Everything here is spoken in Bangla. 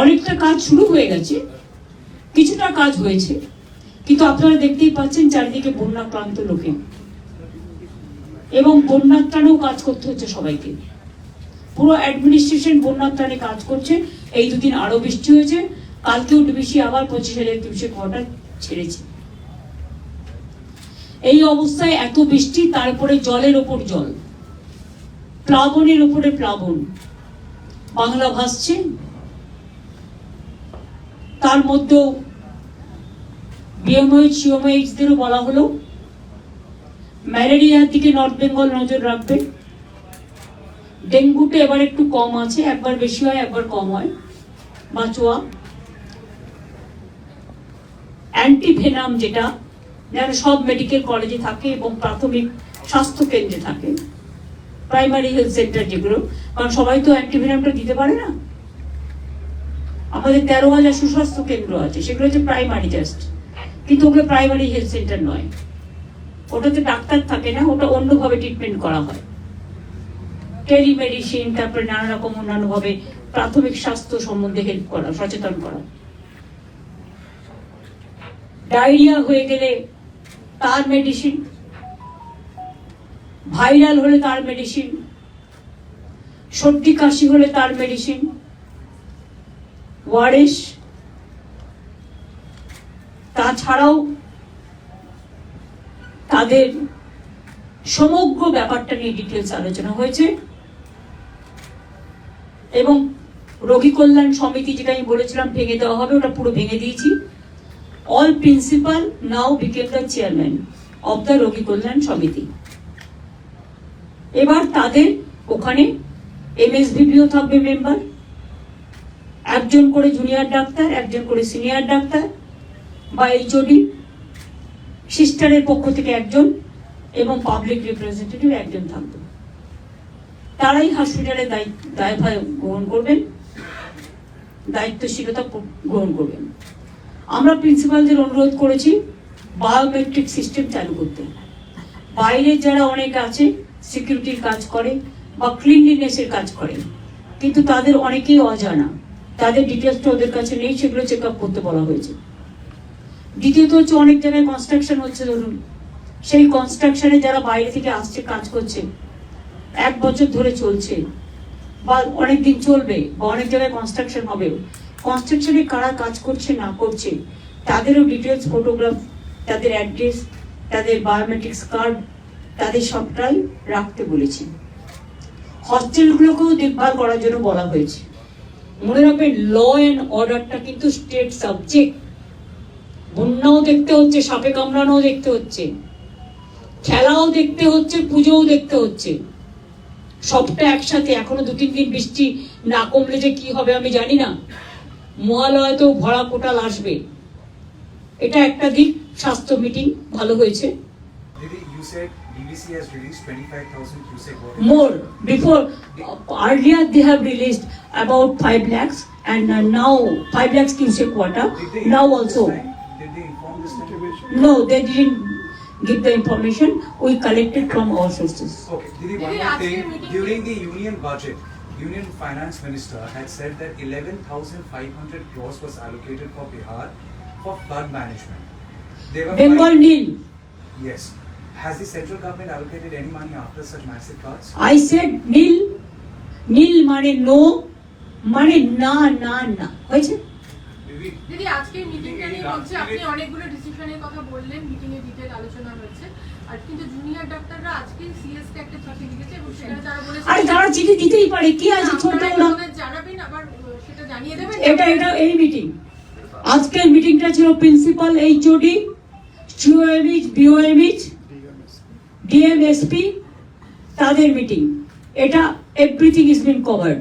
অনেকটা কাজ শুরু হয়ে গেছে। কিছুটা কাজ হয়েছে। কিন্তু আপনারা দেখতেই পাচ্ছেন চারিদিকে বন্যাক্রান্ত লোকে। এবং বন্যার কাজ করতে হচ্ছে সবাইকে। পুরো অ্যাডমিনিস্ট্রেশন বন্যার ত্রাণে কাজ করছে। এই দুদিন আরও বৃষ্টি হয়েছে। কালকেও ডিবিসি আবার পঁচিশ হাজার কিউসেক ওয়াটার ছেড়েছে। এই অবস্থায় এত বৃষ্টি, তারপরে জলের ওপর জল। প্লাবনের ওপরে প্লাবন। বাংলা ভাসছে। তার মধ্যেও বিএমএইচ সিওমএইচদেরও বলা হলো, ম্যালেরিয়ার দিকে নর্থ বেঙ্গল নজর রাখবে। ডেঙ্গুটা এবার একটু কম আছে, একবার বেশি হয়, একবার কম হয়। বাঁচোয়া। অ্যান্টিভেনাম যেটা, যেন সব মেডিকেল কলেজে থাকে এবং প্রাথমিক স্বাস্থ্য কেন্দ্রে থাকে। প্রাইমারি হেলথ সেন্টার যেগুলো, কারণ সবাই তো অ্যান্টিভেনামটা দিতে পারে না। আমাদের তেরো হাজার সুস্বাস্থ্য কেন্দ্র আছে, সেগুলো হচ্ছে প্রাইমারি জাস্ট কিন্তু ওগুলো প্রাইমারি হেলথ সেন্টার নয়। ওটাতে ডাক্তার থাকে না, ওটা অন্যভাবে ট্রিটমেন্ট করা হয়। টেলিমেডিসিন তারপরে নানা রকম অন্যান্য ভাবে প্রাথমিক স্বাস্থ্য সম্বন্ধে হেল্প করা, সচেতন করা। ডায়রিয়া হয়ে গেলে তার মেডিসিন ভাইরাল হলে তার মেডিসিন সর্দি, কাশি হলে তার মেডিসিন ওয়ারেস তাছাড়াও তাদের সমগ্র ব্যাপারটা নিয়ে ডিটেলস আলোচনা হয়েছে। এবং রোগী কল্যাণ সমিতি যেটা আমি বলেছিলাম ভেঙে দেওয়া হবে, ওটা পুরো ভেঙে দিয়েছি। All principal now became the chairman of the Rogi Kalyan Samiti. এবার তাদের ওখানে এমএসভিপিও থাকবে মেম্বার একজন করে জুনিয়র ডাক্তার, একজন করে সিনিয়র ডাক্তার, বা এইচওডি সিস্টারের পক্ষ থেকে একজন এবং পাবলিক রিপ্রেজেন্টেটিভ একজন থাকবে। তারাই হসপিটালে দায়িত্ব, দায়ভার গ্রহণ করবেন, দায়িত্বশীলতা গ্রহণ করবেন। আমরা প্রিন্সিপালদের অনুরোধ করেছি বায়োমেট্রিক সিস্টেম চালু করতে। বাইরে যারা অনেক আছে সিকিউরিটির কাজ করে বা ক্লিনলিনেসের কাজ করে, কিন্তু তাদের অনেকেই অজানা। তাদের ডিটেলসটা ওদের কাছে নেই, সেগুলো চেক আপ করতে বলা হয়েছে। দ্বিতীয়ত হচ্ছে অনেক জায়গায় কনস্ট্রাকশন হচ্ছে, ধরুন। সেই কনস্ট্রাকশনে যারা বাইরে থেকে আসছে, কাজ করছে, এক বছর ধরে চলছে, বা অনেক দিন চলবে, বা অনেক জায়গায় কনস্ট্রাকশন হবে কনস্ট্রাকশনে কারা কাজ করছে, না করছে, তাদেরও ডিটেলস ফটোগ্রাফ তাদের অ্যাড্রেস তাদের বায়োমেট্রিক্স কার্ড তাদের সবটাই রাখতে বলেছি। হস্টেলগুলোকেও দেখভাল করার জন্য বলা হয়েছে। মনে রাখবেন ল অ্যান্ড অর্ডারটা কিন্তু স্টেট সাবজেক্ট বন্যাও দেখতে হচ্ছে, সাপে কামড়ানোও দেখতে হচ্ছে। খেলাও দেখতে হচ্ছে, পুজোও দেখতে হচ্ছে। সবটা একসাথে, এখনও দু তিন দিন বৃষ্টি না কমলে যে কি হবে আমি জানি না। মহালয়তেও ভরা কোটাল আসবে। এটা একটা দিক স্বাস্থ্য মিটিং ভালো হয়েছে। Didi, BBC has released 25,000 cubic water. more before earlier they have released about 5 lakhs and uh, now 5 lakhs cubic water Did now also? Did they inform this time? no they didn't give the information we collected from our sources Okay, Didi, one more thing. During the union budget, Union Finance Minister had said that 11,500 crores was allocated for Bihar for flood management. They were bengal nil Yes. Has the central government allocated any money after such massive floods? I said nil nil মানে no মানে না না না হয়েছে দিদি আজকের মিটিংটা নিয়ে বলছে আপনি অনেকগুলো ডিসিশনের কথা বললেন মিটিং এ ডিটেল আলোচনা হয়েছে আর কিন্তু জুনিয়র ডাক্তাররা আজকে সিএস কে একটা চিঠি লিখেছে এবং সেটা তারা বলেছে আরে তারা চিঠি দিতেই পারে কি আছে ছোট ওরা? জানাবেন আবার সেটা জানিয়ে দেবেন। এটা এটা এই মিটিং আজকের মিটিংটা ছিল principal HOD COMH BOMH DMSP তাদের মিটিং এটা এভরিথিং ইজ বিন কভার্ড